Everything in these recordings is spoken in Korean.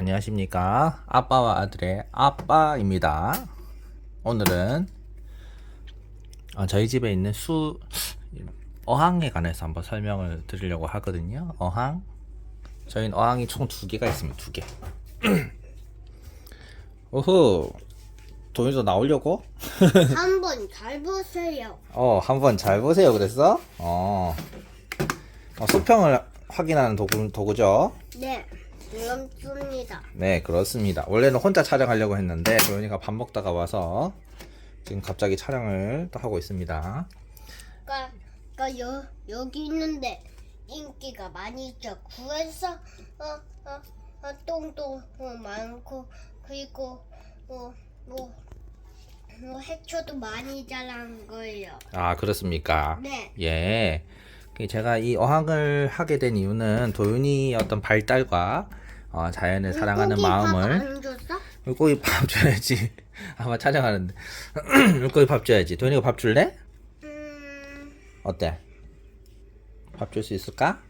안녕하십니까. 아빠와 아들의 아빠입니다. 오늘은 어, 저희 집에 있는 수, 어항에 관해서 한번 설명을 드리려고 하거든요. 어항. 저희는 어항이 총 두 개가 있습니다. 두 개. 오호. 돈이도 나오려고? 한 번 잘 보세요. 어, 한 번 잘 보세요. 그랬어? 어. 어, 수평을 확인하는 도구, 도구죠. 네, 씁니다. 네, 그렇습니다. 원래는 혼자 촬영하려고 했는데 도현이가 밥 먹다가 와서 지금 갑자기 촬영을 또 하고 있습니다. 그러니까, 그러니까 여, 여기 있는데 인기가 많이 있죠. 구에서 어, 어, 어, 똥도 어, 많고 그리고 어, 뭐, 뭐 해초도 많이 자란 거예요. 아, 그렇습니까? 네, 예. 그 제가 이 어항을 하게 된 이유는 도윤이 어떤 발달과 어, 자연을 사랑하는 마음을? 물고기 밥 줘야지. 아마 촬영하는데 물고기 밥 줘야지. 도윤이가 밥 줄래? 음, 어때? 밥 줄 수 있을까?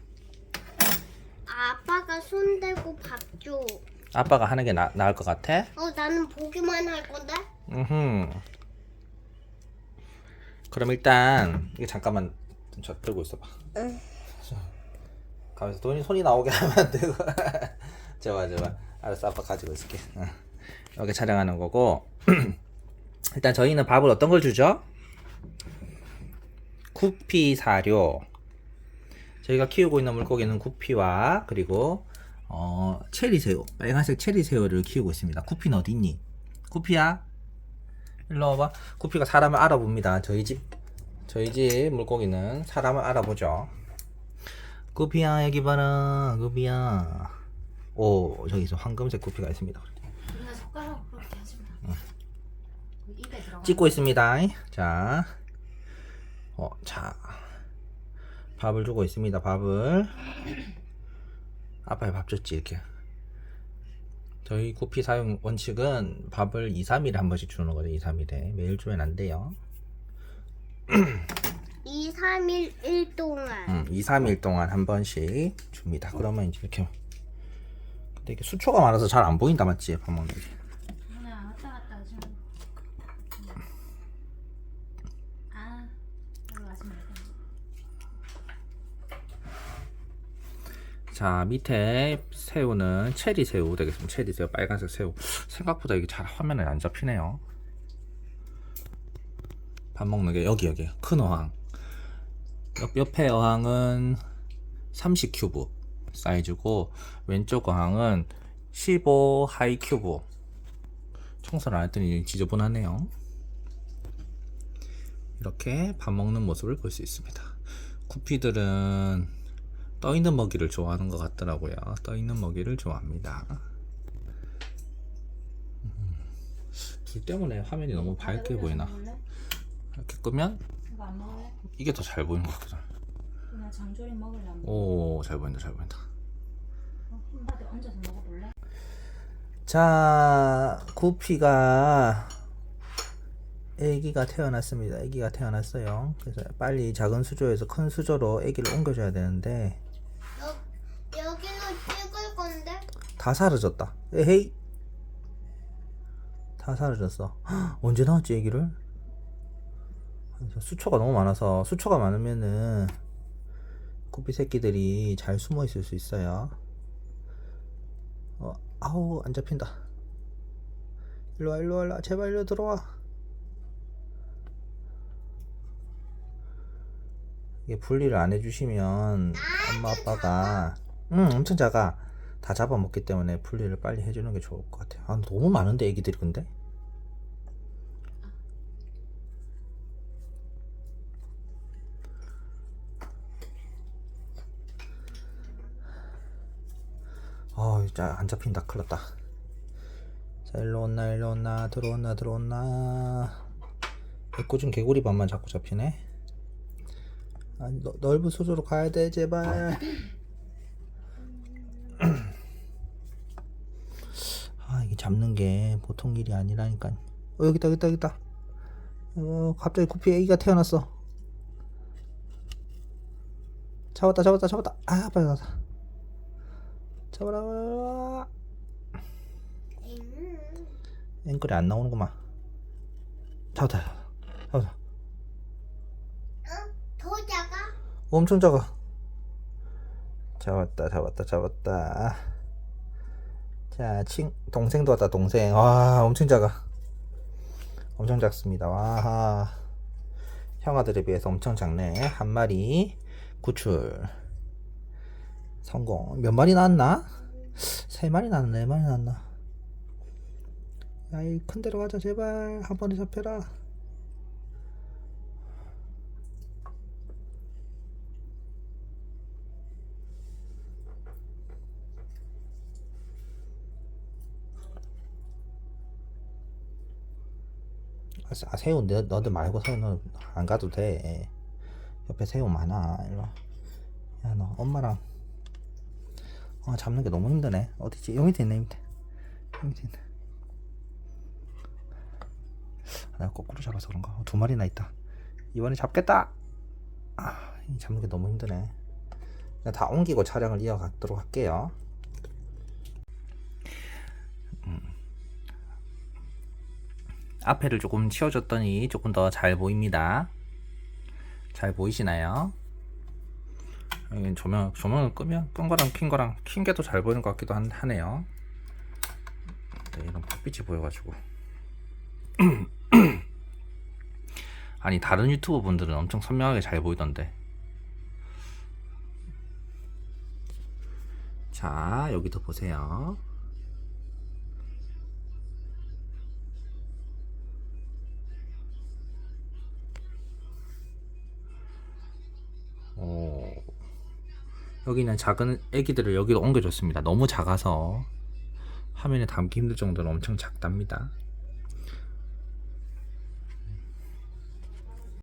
아빠가 손 대고 밥 줘. 아빠가 하는 게 나, 나을 것 같아? 어, 나는 보기만 할 건데. 음. 그럼 일단 이게 잠깐만 저 들고 있어봐. 응. 가면서 돈이 손이 나오게 하면 안 되고. 좋아 좋아. 알았어 아빠 가지고 있을게. 응. 이렇게 촬영하는 거고. 일단 저희는 밥을 어떤 걸 주죠? 구피 사료. 저희가 키우고 있는 물고기는 구피와 그리고 어, 체리 새우, 빨간색 체리 새우를 키우고 있습니다. 구피는 어디 있니? 구피야, 일로 와봐. 구피가 사람을 알아봅니다. 저희 집, 저희 집 물고기는 사람을 알아보죠. 구피야, 여기 봐라. 구피야. 오, 저기서 황금색 구피가 있습니다. 누나 젓가락 그렇게 하지 마. 그 입에. 찍고 있습니다. 자, 어, 자, 밥을 주고 있습니다. 밥을. 아빠의 밥 줬지, 이렇게. 저희 구피 사용 원칙은 밥을 2, 3일에 한 번씩 주는 거죠. 2, 3일에. 매일 주면 안 돼요. 2, 3일, 1 동안. 음, 2, 3일 동안 한 번씩 줍니다. 그러면 이제 이렇게. 근데 이게 수초가 많아서 잘 안 보인다, 맞지? 밥 먹는 게. 누나 왔다 갔다 하지 마. 아, 말고. 자 밑에 새우는 체리 새우 되겠습니다 체리 새우 빨간색 새우 생각보다 이게 잘 화면에 안 잡히네요 밥 먹는 게 여기 여기 큰 어항 옆, 옆에 어항은 30 큐브 사이즈고 왼쪽 어항은 15 하이 큐브 청소를 안 했더니 지저분하네요 이렇게 밥 먹는 모습을 볼 수 있습니다 구피들은 떠 있는 먹이를 좋아하는 것 같더라고요. 떠 있는 먹이를 좋아합니다. 음, 불 때문에 화면이 너무 밝게 보이나? 이렇게 끄면 이거 안 먹을래? 이게 더 잘 보이는 것 같기도. 하고. 누나 장조림 먹을래? 안 먹을래? 오, 잘 보인다, 잘 보인다. 어, 흰바지 얹어서 먹어볼래? 자, 구피가 아기가 태어났습니다. 아기가 태어났어요. 그래서 빨리 작은 수조에서 큰 수조로 아기를 옮겨줘야 되는데 여, 여기로 찍을 건데? 다 사라졌다. 에헤이. 다 사라졌어. 헉, 언제 나왔지, 얘기를? 수초가 너무 많아서, 수초가 많으면은, 구피 새끼들이 잘 숨어 있을 수 있어요. 어, 아우, 안 잡힌다. 일로 와, 일로 와, 일로 와. 제발 일로 들어와. 이게 분리를 안 해주시면, 엄마, 아빠가, 응, 엄청 작아. 다 잡아먹기 때문에 분리를 빨리 해주는 게 좋을 것 같아요. 아, 너무 많은데, 애기들이 근데? 아, 진짜 안 잡힌다. 큰일 났다. 자, 일로 온나, 일로 온나, 들어온나, 들어온나. 애꿎은 개구리 반만 자꾸 잡히네. 아, 너, 넓은 수조로 가야 돼, 제발. 아 이게 잡는 게 보통 일이 아니라니까 어 여기 있다 여기 있다 여기 있다 어 갑자기 구피 애기가 태어났어 잡았다 잡았다 잡았다 아 빨리 가자 잡아라 앵글이 안 나오는구만. 잡았다. 잡았다. 어? 더 작아? 엄청 작아. 잡았다, 잡았다, 잡았다. 자, 친, 동생도 왔다, 동생. 와, 엄청 작아. 엄청 작습니다. 와, 형아들에 비해서 엄청 작네. 한 마리 구출. 성공. 몇 마리 나왔나? 세 마리 나왔나? 네 마리 나왔나? 야, 이 큰 데로 가자, 제발. 한 번에 잡혀라. 아, 아, 새우 너, 너들 말고 새우 는 안 가도 돼. 옆에 새우 많아. 일로 와. 야, 너 엄마랑 어, 잡는 게 너무 힘드네. 어디지? 여기 있네, 밑에. 여기 있네. 아, 내가 거꾸로 잡아서 그런가? 어, 두 마리나 있다. 이번에 잡겠다! 아, 이 잡는 게 너무 힘드네. 다 옮기고 촬영을 이어가도록 할게요. 앞에를 조금 치워줬더니 조금 더 잘 보입니다. 잘 보이시나요? 여기 조명, 조명을 끄면, 끈 거랑 킨 거랑, 킨 게 더 잘 보이는 것 같기도 한, 하네요. 네, 이런 풋빛이 보여가지고. 아니, 다른 유튜버 분들은 엄청 선명하게 잘 보이던데. 자, 여기도 보세요. 여기는 작은 애기들을 여기로 옮겨줬습니다. 너무 작아서 화면에 담기 힘들 정도로 엄청 작답니다.